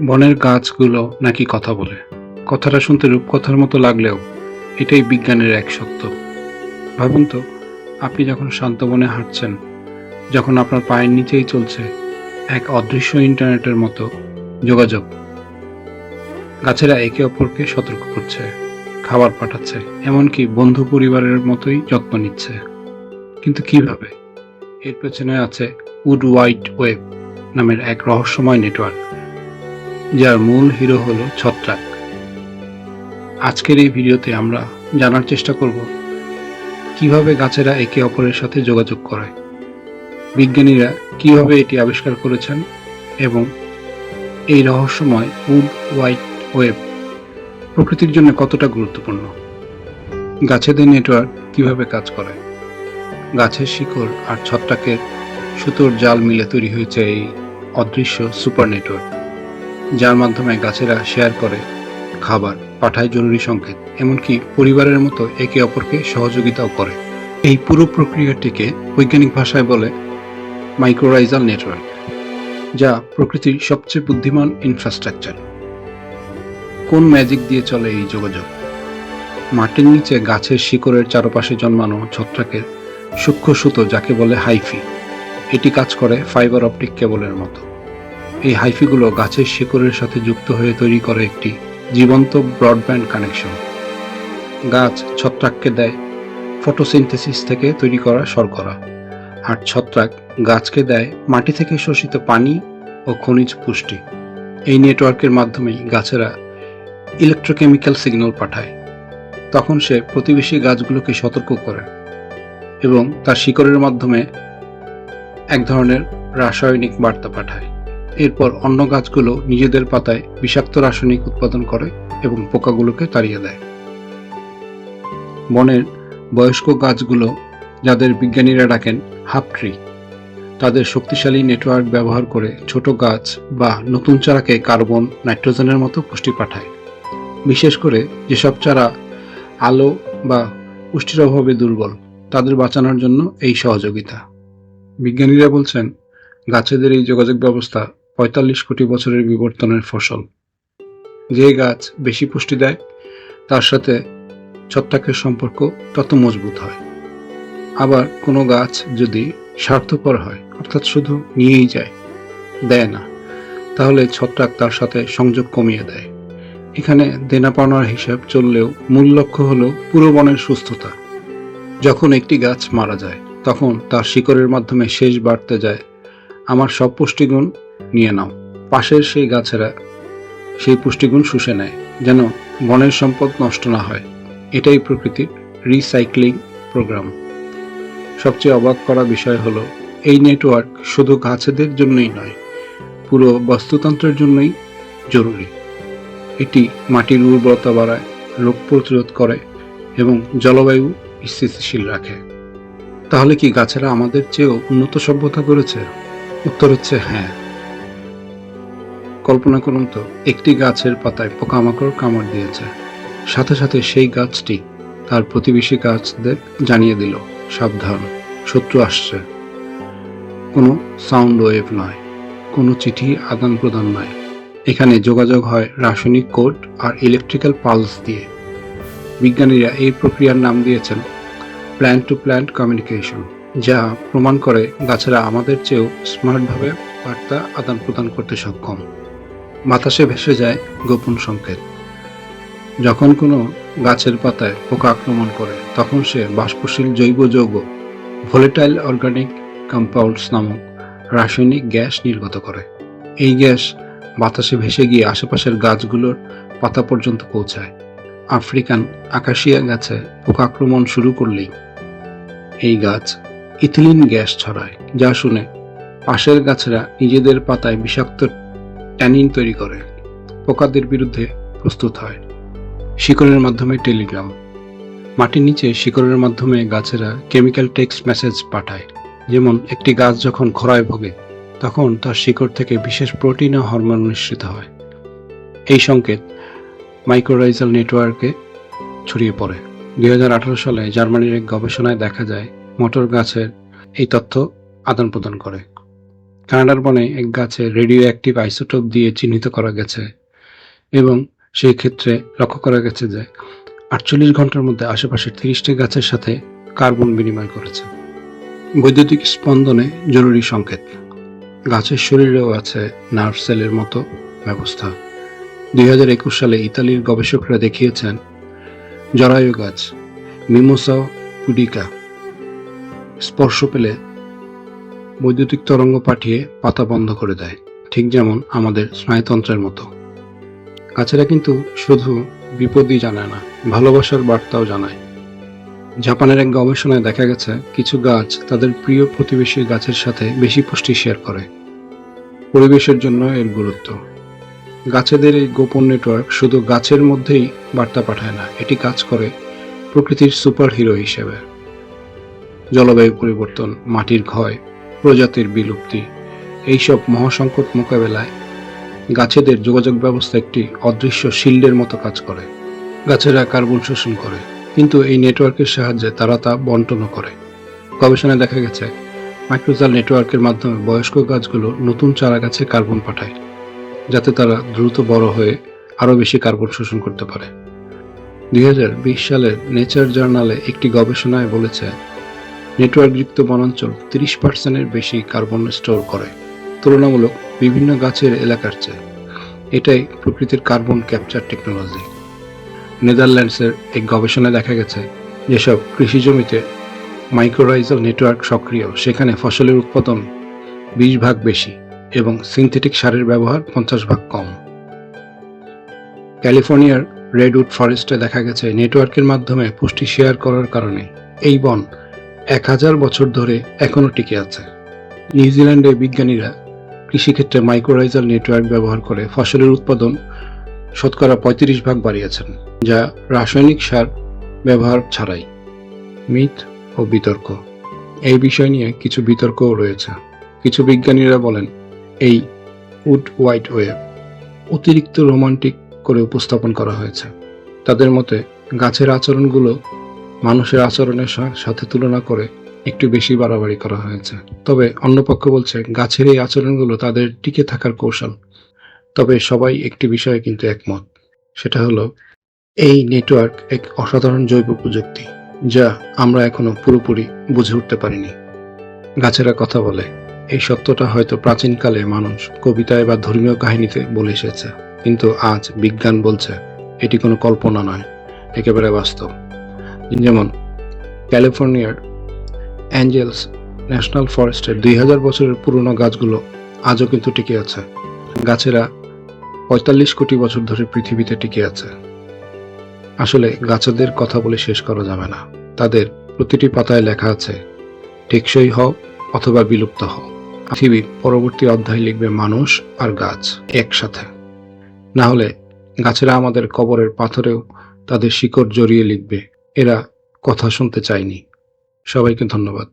বনের গাছগুলো নাকি কথা বলে। কথাটা শুনতে রূপকথার মতো লাগলেও এটাই বিজ্ঞানের এক সত্য ভাবুন তো, আপনি যখন শান্ত বনে হাঁটছেন, যখন আপনার পায়ের নিচেই চলছে এক অদৃশ্য ইন্টারনেটের মতো যোগাযোগ। গাছেরা একে অপরকে সতর্ক করছে, খাবার পাঠাচ্ছে, এমনকি বন্ধু পরিবারের মতোই যত্ন নিচ্ছে। কিন্তু কীভাবে? এর পেছনে আছে উড হোয়াইট ওয়েব নামের এক রহস্যময় নেটওয়ার্ক। যার মূল হিরো হল ছত্রাক। আজকের এই ভিডিওতে আমরা জানার চেষ্টা করব, কীভাবে গাছেরা একে অপরের সাথে যোগাযোগ করে, বিজ্ঞানীরা কীভাবে এটি আবিষ্কার করেছেন এবং এই রহস্যময় উড হোয়াইট ওয়েব প্রকৃতির জন্য কতটা গুরুত্বপূর্ণ, গাছেদের নেটওয়ার্ক কীভাবে কাজ করে, গাছের শিকড় আর ছত্রাকের সুতোর জাল মিলে তৈরি হয়েছে এই অদৃশ্য সুপার নেটওয়ার্ক। যার মাধ্যমে গাছেরা শেয়ার করে, খাবার পাঠায় জরুরি সংকেত, এমনকি পরিবারের মতো একে অপরকে সহযোগিতাও করে। এই পুরো প্রক্রিয়াটিকে বৈজ্ঞানিক ভাষায় বলে মাইক্রোরাইজাল নেটওয়ার্ক যা প্রকৃতির সবচেয়ে বুদ্ধিমান ইনফ্রাস্ট্রাকচার কোন ম্যাজিক দিয়ে চলে এই যোগাযোগ? মাটির নিচে গাছের শিকড়ের চারপাশে জন্মানো ছত্রাকের সূক্ষ্ম সুতো যাকে বলে হাইফি এটি কাজ করে ফাইবার অপটিক কেবলের মতো। এই হাইফিগুলো গাছের শিকড়ের সাথে যুক্ত হয়ে তৈরি করে একটি জীবন্ত ব্রডব্যান্ড কানেকশন। গাছ ছত্রাককে দেয় ফটোসিনথেসিস থেকে তৈরি করা শর্করা। আর ছত্রাক গাছকে দেয় মাটি থেকে শোষিত পানি ও খনিজ পুষ্টি। এই নেটওয়ার্কের মাধ্যমেই গাছেরা ইলেকট্রোকেমিক্যাল সিগন্যাল পাঠায়। তখন সে প্রতিবেশী গাছগুলোকে সতর্ক করে এবং তার শিকড়ের মাধ্যমে এক ধরনের রাসায়নিক বার্তা পাঠায়। এরপর অন্য গাছগুলো নিজেদের পাতায় বিষাক্ত রাসায়নিক উৎপাদন করে এবং পোকাগুলোকে তাড়িয়ে দেয়। বনের বয়স্ক গাছগুলো যাদের বিজ্ঞানীরা ডাকেন হাফ ট্রি, তাদের শক্তিশালী নেটওয়ার্ক ব্যবহার করে ছোট গাছ বা নতুন চারাকে কার্বন, নাইট্রোজেনের মতো পুষ্টি পাঠায়। বিশেষ করে যেসব চারা আলো বা পুষ্টির অভাবে দুর্বল, তাদের বাঁচানোর জন্য এই সহযোগিতা। বিজ্ঞানীরা বলছেন, গাছেদের এই যোগাযোগ ব্যবস্থা পঁয়তাল্লিশ কোটি বছরের বিবর্তনের ফসল। যে গাছ বেশি পুষ্টি দেয়, তার সাথে ছত্রাকের সম্পর্ক তত মজবুত হয়। আবার কোনো গাছ যদি স্বার্থপর হয়, অর্থাৎ শুধু নিয়েই যায়, দেয় না, তাহলে ছত্রাক তার সাথে সংযোগ কমিয়ে দেয়। এখানে দেনা পাওনার হিসাব চললেও মূল লক্ষ্য হলো পুরো বনের সুস্থতা। যখন একটি গাছ মারা যায়, তখন তার শিকড়ের মাধ্যমে শেষ বাড়তে যায়। আমার সব পুষ্টিগুণ নিয়ে নাও। পাশের সেই গাছেরা সেই পুষ্টিগুণ শুষে নেয়, যেন বনের সম্পদ নষ্ট না হয়। এটাই প্রকৃতির রিসাইক্লিং প্রোগ্রাম সবচেয়ে অবাক করা বিষয় হলো, এই নেটওয়ার্ক শুধু গাছেদের জন্যই নয়, পুরো বাস্তুতন্ত্রের জন্যই জরুরি। এটি মাটির উর্বরতা বাড়ায়, রোগ প্রতিরোধ করে এবং জলবায়ু স্থিতিশীল রাখে। তাহলে কি গাছেরা আমাদের চেয়েও উন্নত সভ্যতা করেছে? উত্তর হচ্ছে হ্যাঁ। কল্পনা করুন তো, একটি গাছের পাতায় পোকামাকড় কামড় দিয়েছে। সাথে সাথে সেই গাছটি তার প্রতিবেশী গাছদের জানিয়ে দিল, সাবধান, শত্রু আসছে। কোনো সাউন্ড ওয়েভ নয়, কোনো চিঠি আদান প্রদান নয়। এখানে যোগাযোগ হয় রাসায়নিক কোড আর ইলেকট্রিক্যাল পালস দিয়ে। বিজ্ঞানীরা এই প্রক্রিয়ার নাম দিয়েছেন প্ল্যান্ট টু প্ল্যান্ট কমিউনিকেশন, যা প্রমাণ করে গাছেরা আমাদের চেয়েও স্মার্টভাবে বার্তা আদান প্রদান করতে সক্ষম। বাতাসে ভেসে যায় গোপন সংকেত। যখন কোনো গাছের পাতায় পোকা আক্রমণ করে, তখন সে বাষ্পশীল জৈব যৌগ ভোলেটাইল অর্গানিক কম্পাউন্ডস নামক রাসায়নিক গ্যাস নির্গত করে। এই গ্যাস বাতাসে ভেসে গিয়ে আশেপাশের গাছগুলোর পাতা পর্যন্ত পৌঁছায়। আফ্রিকান আকাশিয়া গাছে পোকা আক্রমণ শুরু করলেই এই গাছ ইথিলিন গ্যাস ছড়ায়, যা শুনে পাশের গাছেরা নিজেদের পাতায় বিষাক্ত ট্যানিন তৈরি করে, পোকাদের বিরুদ্ধে প্রস্তুত হয়। শিকড়ের মাধ্যমে টেলিগ্রাম। মাটির নিচে শিকড়ের মাধ্যমে গাছেরা কেমিক্যাল টেক্সট মেসেজ পাঠায়। যেমন, একটি গাছ যখন খরায় ভোগে, তখন তার শিকড় থেকে বিশেষ প্রোটিন ও হরমোন নিঃসৃত হয়। এই সংকেত মাইক্রোরাইজাল নেটওয়ার্কে ছড়িয়ে পড়ে। দুই হাজার আঠারো সালে জার্মানির এক গবেষণায় দেখা যায়, মোটর গাছের এই তথ্য আদান প্রদান করে। কানাডার বনে এক গাছে রেডিও অ্যাক্টিভ আইসোটোপ দিয়ে চিহ্নিত করা গেছে এবং সেই ক্ষেত্রে লক্ষ্য করা গেছে যে আটচল্লিশ ঘণ্টার মধ্যে আশেপাশের তিরিশটি গাছের সাথে কার্বন বিনিময় করেছে। বৈদ্যুতিক স্পন্দনে জরুরি সংকেত। গাছের শরীরেও আছে নার্ভ সেলের মতো ব্যবস্থা। দুই হাজার একুশ সালে ইতালির গবেষকরা দেখিয়েছেন, জরায়ু গাছ মিমোসা পুডিকা স্পর্শ পেলে বৈদ্যুতিক তরঙ্গ পাঠিয়ে পাতা বন্ধ করে দেয়, ঠিক যেমন আমাদের স্নায়ুতন্ত্রের মতো। গাছেরা কিন্তু শুধু বিপদই জানায় না, ভালোবাসার বার্তাও জানায়। জাপানের এক গবেষণায় দেখা গেছে, কিছু গাছ তাদের প্রিয় প্রতিবেশী গাছের সাথে বেশি পুষ্টি শেয়ার করে। পরিবেশের জন্য এর গুরুত্ব। গাছেদের এই গোপন নেটওয়ার্ক শুধু গাছের মধ্যেই বার্তা পাঠায় না, এটি কাজ করে প্রকৃতির সুপার হিরো হিসেবে। জলবায়ু পরিবর্তন, মাটির ক্ষয় প্রজাতির বিলুপ্তি। এইসব মহাসংকট মোকাবেলায় গাছেদের যোগাযোগ ব্যবস্থা একটি অদৃশ্য শিল্ডের মতো কাজ করে। গাছেরা কার্বন শোষণ করে, কিন্তু এই নেটওয়ার্কের সাহায্যে তারা তা বন্টনও করে। গবেষণায় দেখা গেছে মাইক্রোজাল নেটওয়ার্কের মাধ্যমে বয়স্ক গাছগুলো নতুন চারা গাছে কার্বন পাঠায়, যাতে তারা দ্রুত বড় হয়ে আরও বেশি কার্বন শোষণ করতে পারে। দুই হাজার বিশ সালের নেচার জার্নালে একটি গবেষণায় বলেছে নেটওয়ার্কযুক্ত বনাঞ্চল তিরিশ পার্সেন্টের বেশি কার্বন স্টোর করে। তুলনামূলক বিভিন্ন গাছের এলাকার চেয়ে। এটাই প্রকৃতির কার্বন ক্যাপচার টেকনোলজি। নেদারল্যান্ডসের এক গবেষণায় দেখা গেছে, যেসব কৃষি জমিতে মাইক্রোরাইজাল নেটওয়ার্ক সক্রিয়, সেখানে ফসলের উৎপাদন বিশ ভাগ বেশি এবং সিনথেটিক সারের ব্যবহার পঞ্চাশ ভাগ কম। ক্যালিফোর্নিয়ার রেডউড ফরেস্টে দেখা গেছে, নেটওয়ার্কের মাধ্যমে পুষ্টি শেয়ার করার কারণে এই বন এক হাজার বছর ধরে এখনও টিকে আছে। নিউজিল্যান্ডে বিজ্ঞানীরা কৃষিক্ষেত্রে মাইক্রোরাইজাল নেটওয়ার্ক ব্যবহার করে ফসলের উৎপাদন শতকরা পঁয়ত্রিশ ভাগ বাড়িয়েছেন, যা রাসায়নিক সার ব্যবহার ছাড়াই। মিথ ও বিতর্ক। এই বিষয় নিয়ে কিছু বিতর্কও রয়েছে। কিছু বিজ্ঞানীরা বলেন, এই উড হোয়াইট ওয়েভ অতিরিক্ত রোমান্টিক করে উপস্থাপন করা হয়েছে। তাদের মতে, গাছের আচরণগুলো মানুষের আচরণের সাথে তুলনা করে একটু বেশি বাড়াবাড়ি করা হয়েছে। তবে অন্য পক্ষ বলছে, গাছের এই আচরণগুলো তাদের টিকে থাকার কৌশল। তবে সবাই একটি বিষয়ে কিন্তু একমত। সেটা হলো, এই নেটওয়ার্ক এক অসাধারণ জৈব প্রযুক্তি, যা আমরা এখনও পুরোপুরি বুঝে উঠতে পারিনি। গাছেরা কথা বলে, এই সত্যটা হয়তো প্রাচীনকালে মানুষ কবিতায় বা ধর্মীয় কাহিনীতে বলে এসেছে, কিন্তু আজ বিজ্ঞান বলছে, এটি কোনো কল্পনা নয়, একেবারে বাস্তব। যেমন ক্যালিফোর্নিয়ার অ্যাঞ্জেলস, ন্যাশনাল ফরেস্টের দুই হাজার বছরের পুরনো গাছগুলো আজও কিন্তু টিকে আছে। গাছেরা পঁয়তাল্লিশ কোটি বছর ধরে পৃথিবীতে টিকে আছে। আসলে গাছেদের কথা বলে শেষ করা যাবে না। তাদের প্রতিটি পাতায় লেখা আছে, টেকসই হও অথবা বিলুপ্ত হও। পৃথিবীর পরবর্তী অধ্যায় লিখবে, মানুষ আর গাছ একসাথে। না হলে গাছেরা আমাদের কবরের পাথরেও তাদের শিকড় জড়িয়ে লিখবে এরা কথা শুনতে চায়নি। সবাইকে ধন্যবাদ।